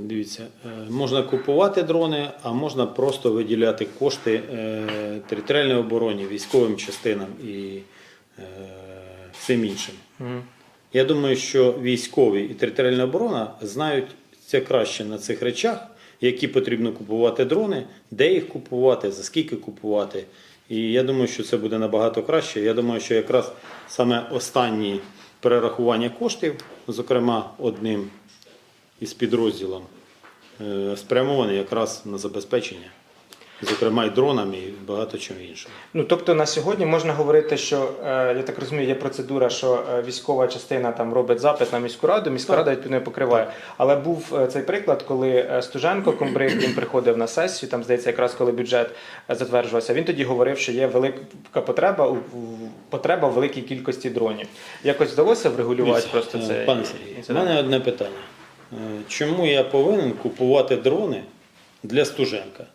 дивіться, е, можна купувати дрони, а можна просто виділяти кошти е, територіальній обороні, військовим частинам і е, всім іншим. Я думаю, що військові і територіальна оборона знають це краще на цих речах, які потрібно купувати дрони, де їх купувати, за скільки купувати. І я думаю, що це буде набагато краще. Я думаю, що якраз саме останні перерахування коштів, зокрема одним із підрозділом, е, спрямовані якраз на забезпечення, зокрема і дронами, і багато чим іншим. Ну тобто на сьогодні можна говорити, що е, я так розумію, є процедура, що е, військова частина там робить запит на міську раду, міська Так. рада відповідно покриває. Але був цей приклад, коли Стуженко комбриг він приходив на сесію, там здається, якраз коли бюджет затверджувався. Він тоді говорив, що є велика потреба у потреба в великій кількості дронів. Якось вдалося врегулювати просто Е, це. Пане Сергій, у мене одне питання. Е, Чому я повинен купувати дрони для Стуженка?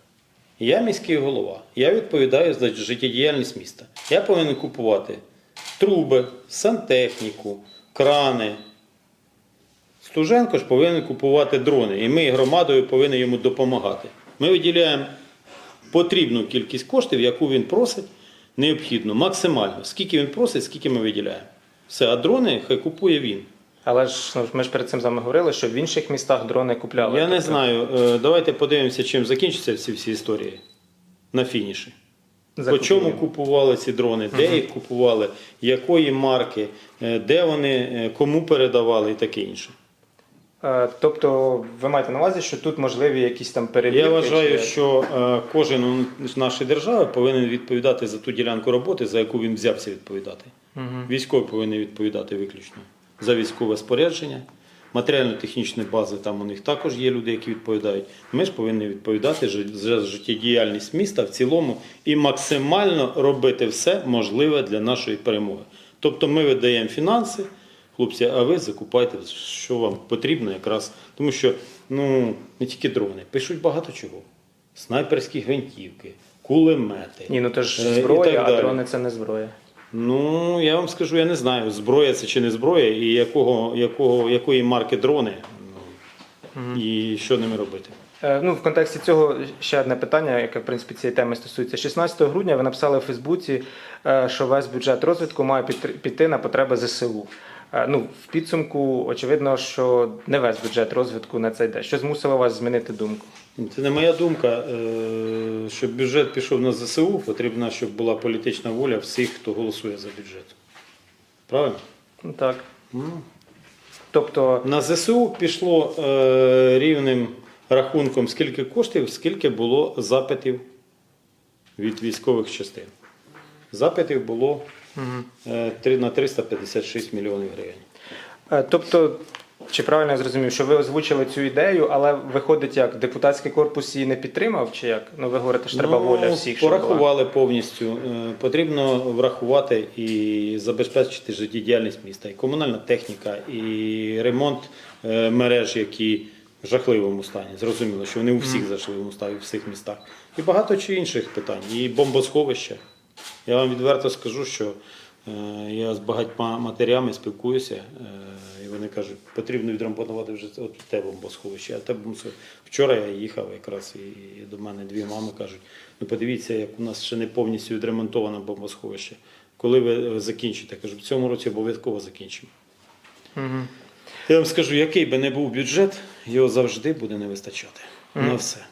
Я міський голова. Я відповідаю за життєдіяльність міста. Я повинен купувати труби, сантехніку, крани. Стуженко ж повинен купувати дрони, і ми громадою повинні йому допомагати. Ми виділяємо потрібну кількість коштів, яку він просить, необхідно, максимально. Скільки він просить, скільки ми виділяємо. Все, а дрони хай купує він. Але ж ну, ми ж перед цим з вами говорили, що в інших містах дрони купляли. Я не Тобто, знаю. е, Давайте подивимося, чим закінчаться ці всі історії на фініші. По закупівлі. чому купували ці дрони, де їх купували, якої марки, е, де вони, е, кому передавали і таке інше. Е, Тобто ви маєте на увазі, що тут можливі якісь там перевірки? Я вважаю, чи- що е, кожен з нашої держави повинен відповідати за ту ділянку роботи, за яку він взявся відповідати. Мгм. Військовий повинен відповідати виключно за військове спорядження. Матеріально-технічні бази там у них також є люди, які відповідають. Ми ж повинні відповідати за життєдіяльність міста в цілому і максимально робити все можливе для нашої перемоги. Тобто ми видаємо фінанси, хлопці, а ви закупайте, що вам потрібно якраз. Тому що ну, не тільки дрони, пишуть багато чого. Снайперські гвинтівки, кулемети. Ні, ну то ж е, зброя, а дрони це не зброя. Ну, я вам скажу, я не знаю, зброя це чи не зброя, і якого, якого, якої марки дрони, і що ними робити. Е, Ну, в контексті цього ще одне питання, яке в принципі цієї теми стосується. 16 грудня ви написали у Фейсбуці, е, що весь бюджет розвитку має піти на потреби ЗСУ. Е, Ну, в підсумку, очевидно, що не весь бюджет розвитку на це йде. Що змусило вас змінити думку? Це не моя думка. Е, Щоб бюджет пішов на ЗСУ, потрібно, щоб була політична воля всіх, хто голосує за бюджет. Правильно? Ну так. Ну, Тобто, На ЗСУ пішло е, рівним рахунком, скільки коштів, скільки було запитів від військових частин. Запитів було е, на 356 мільйонів гривень. е, тобто, чи правильно я зрозумів, що ви озвучили цю ідею, але виходить як депутатський корпус її не підтримав, чи як? Ну ви говорите, що треба воля всіх. щоб була. Ну, Порахували повністю. Е, Потрібно врахувати і забезпечити життєдіяльність міста. І комунальна техніка, і ремонт мереж, які в жахливому стані. Зрозуміло, що вони у всіх жахливому стані, у всіх містах. І багато чи інших питань. І бомбосховища. Я вам відверто скажу, що е, я з багатьма матерями спілкуюся, е, і вони кажуть, потрібно відремонтувати вже от те бомбосховище. А те бомбосховище. Вчора я їхав якраз і до мене дві мами кажуть: ну подивіться, як у нас ще не повністю відремонтоване бомбосховище. Коли ви закінчите? Кажу, в цьому році обов'язково закінчимо. Мгм. Я вам скажу, який би не був бюджет, його завжди буде не вистачати. На все.